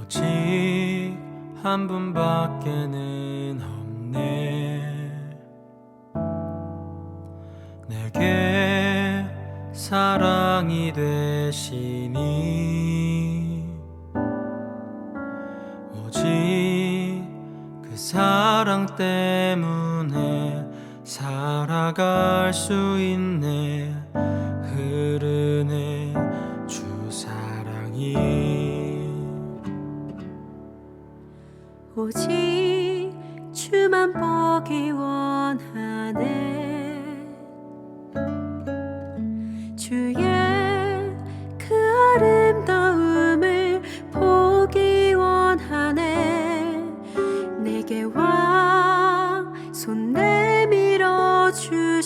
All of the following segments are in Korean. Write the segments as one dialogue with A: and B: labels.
A: 오직 한 분밖에는 없네. 내게 사랑이 되시니. 오직 그 사랑 때문에 살아갈 수 있네. 흐르네 주 사랑이.
B: 오직 주만 보기 원하네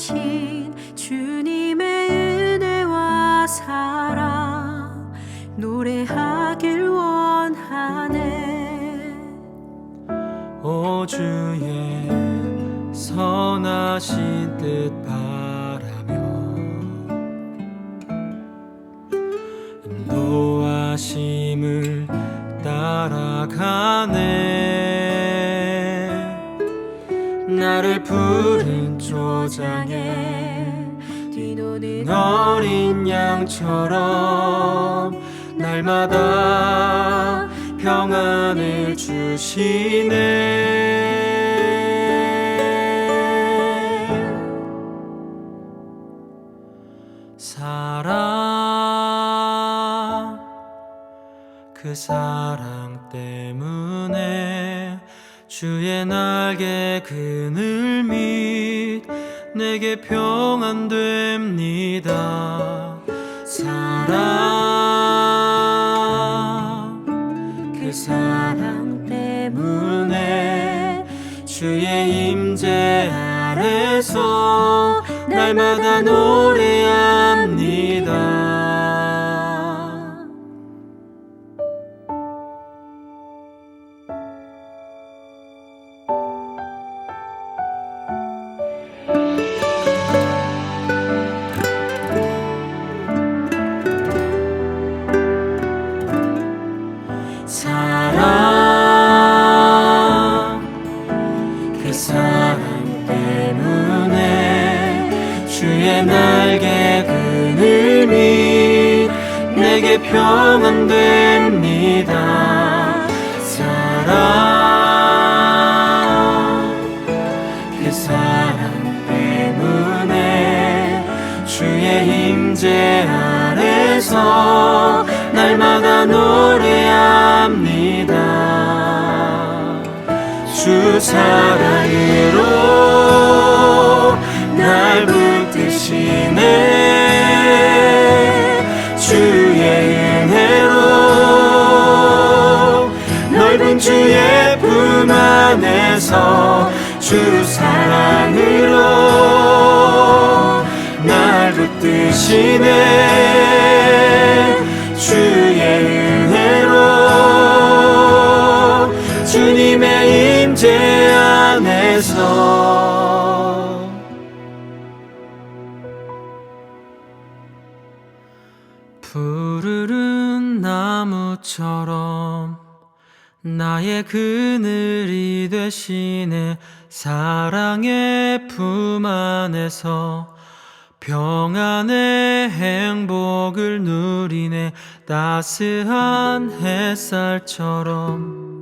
B: 주신 주님의 은혜와 사랑 노래하길 원하네.
A: 오 주의 선하신 뜻 바라며 인도하심을 따라가네 나를 푸른 초장에
B: 뛰노는
A: 어린 양처럼 날마다 평안을 주시네. 사랑 그 사랑 때문에 주의 날개 그늘 밑 내게 평안 됩니다. 사랑 그 사랑 때문에 주의 임재 아래서 날마다 노래합니다 그 사랑 때문에 주의 날개 그늘 밑 내게 평안 됩니다. 사랑 그 사랑 때문에 주의 임재 아래서 날마다 노래합니다. 주 사랑으로 날 붙드시네. 주의 은혜로 넓은 주의 품 안에서 주 사랑으로 날 붙드시네 안에서 푸르른 나무처럼 나의 그늘이 되시네. 사랑의 품 안에서 평안의 행복을 누리네. 따스한 햇살처럼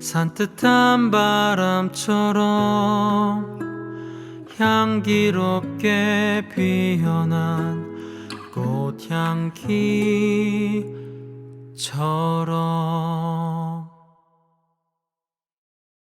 A: 산뜻한 바람처럼 향기롭게 피어난 꽃향기처럼